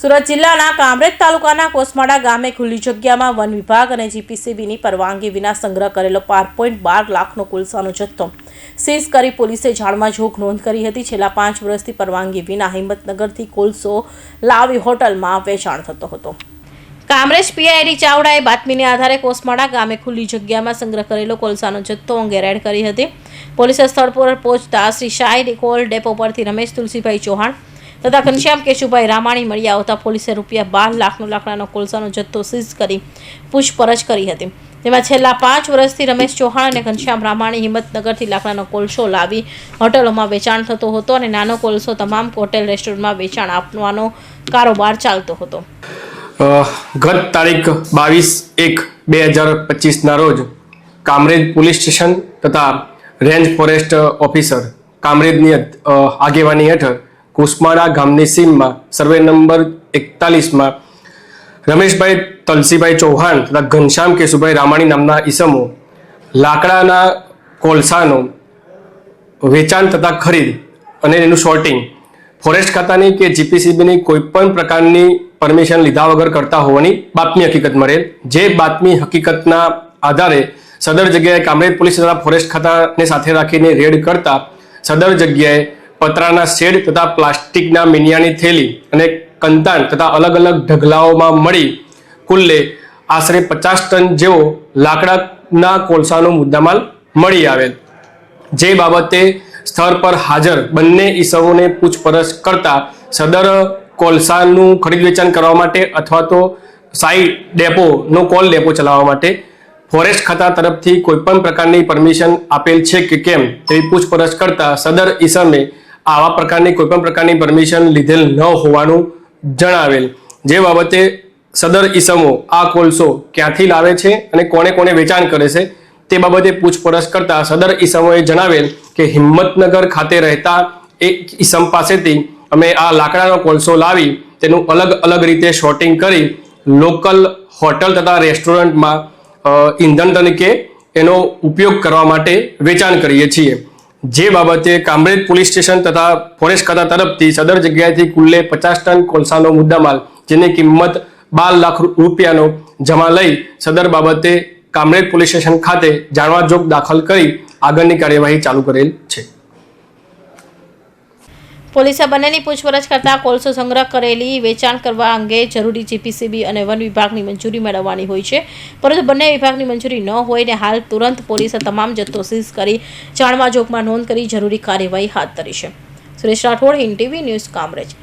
સુરત જિલ્લાના કામરેજ તાલુકાના કોસમાડા ગામે ખુલ્લી જગ્યામાં વન વિભાગ અને જીપીસીબીની પરવાનગી વિના સંગ્રહ કરેલો બાર પોઈન્ટ બાર લાખનો કોલસાનો જથ્થો સીઝ કરી પોલીસે જાળમાં જોગ નોંધ કરી હતી, છેલ્લા પાંચ વર્ષથી પરવાનગી વિના હિંમતનગરથી કોલસો લાવી હોટલમાં વેચાણ થતો હતો. કામરેજ પીઆઈડી ચાવડાએ બાતમીને આધારે કોસમાડા ગામે ખુલ્લી જગ્યામાં સંગ્રહ કરેલો કોલસાનો જથ્થો અંગે રેડ કરી હતી. પોલીસે સ્થળ પર પહોંચતા શ્રી શાહી કોલ ડેપો પરથી રમેશ તુલસીભાઈ ચૌહાણ તથા ઘનશ્યામ કેશુભાઈ રામાણી મળી આવતા પોલીસે રૂપિયા બાર લાખનો લાકડાનો કોલસાનો જથ્થો સીઝ કરી પૂછપરછ કરી હતી. જેમાં છેલ્લા પાંચ વર્ષથી રમેશ ચૌહાણ અને ઘનશ્યામ રામાણી હિંમતનગરથી લાકડાનો કોલસો લાવી હોટલોમાં વેચાણ થતો હતો અને નાનો કોલસો તમામ હોટેલ રેસ્ટોરન્ટમાં વેચાણ આપવાનો કારોબાર ચાલતો હતો. ગત તારીખ બાવીસ એક બે હજાર પચીસના રોજ કામરેજ પોલીસ સ્ટેશન તથા રેન્જ ફોરેસ્ટ ઓફિસર કામરેજની આગેવાની હેઠળ કુસમાડા ગામની સીમમાં, સર્વે નંબર એકતાલીસમાં, રમેશભાઈ તલસીભાઈ ચૌહાણ તથા ઘનશ્યામ કેશુભાઈ રામાણી નામના ઈસમો, લાકડાના કોલસાનો વેચાણ તથા ખરીદ અને એનું શોર્ટિંગ ફોરેસ્ટ ખાતાની કે જીપીસીબીની કોઈ પણ પ્રકારની પરમિશન લીધા વગર કરતા હોવાની બાતમી હકીકત મળેલ જે બાતમી હકીકતના આધારે સદર જગ્યાએ કામરેજ પોલીસ તથા ફોરેસ્ટ ખાતાને સાથે રાખીને રેડ કરતા સદર જગ્યાએ પતરાના શેડ તથા પ્લાસ્ટિકના મીનિયાની થેલી અને કંતાણ તથા અલગ અલગ ઢગલાઓમાં મળી કુલ્લે આશરે પચાસ ટન જેવો લાકડાના કોલસાનો મુદ્દામાલ મળી આવેલ જે બાબતે સ્થળ પર હાજર બંને ઈસમોને પૂછપરછ કરતા સદર કોલસાનું ખરીદ વેચાણ કરવા માટે અથવા તો સાઈ ડેપોનો કોલ ડેપો ચલાવવા માટે ફોરેસ્ટ ખાતા તરફથી કોઈપણ પ્રકારની પરમિશન આપેલ છે કે કેમ તેવી પૂછપરછ કરતા સદર ઈસમે આવા પ્રકારની કોઈપણ પ્રકારની પરમિશન લીધેલ ન હોવાનું જણાવેલ. જે બાબતે સદર ઈસમો આ કોલસો ક્યાંથી લાવે છે અને કોને કોને વેચાણ કરે છે તે બાબતે પૂછપરછ કરતા સદર ઈસમોએ જણાવેલ કે હિંમતનગર ખાતે રહેતા એક ઈસમ પાસેથી અમે આ લાકડાનો કોલસો લાવી તેનું અલગ અલગ રીતે શોર્ટિંગ કરી લોકલ હોટલ તથા રેસ્ટોરન્ટમાં ઈંધણ તરીકે એનો ઉપયોગ કરવા માટે વેચાણ કરીએ છીએ. જે બાબતે કામરેજ પોલીસ સ્ટેશન તથા ફોરેસ્ટ ખાતા તરફથી સદર જગ્યાએથી કુલ્લે પચાસ ટન કોલસાનો મુદ્દામાલ, જેની કિંમત બાર લાખ રૂપિયાનો જમા લઈ સદર બાબતે કામરેજ પોલીસ સ્ટેશન ખાતે જાણવા જોગ દાખલ કરી આગળની કાર્યવાહી ચાલુ કરેલ છે. પોલીસે બંનેની પૂછપરછ કરતા કોલસો સંગ્રહ કરેલી વેચાણ કરવા અંગે જરૂરી જીપીસીબી અને વન વિભાગની મંજૂરી મેળવવાની હોય છે. પરંતુ બંને વિભાગની મંજૂરી ન હોય ને હાલ તુરંત પોલીસે તમામ જથ્થો સીઝ કરી જાણવા જોગમાં નોંધ કરી જરૂરી કાર્યવાહી હાથ ધરી છે. Suresh Rathod in TV news Kamrej.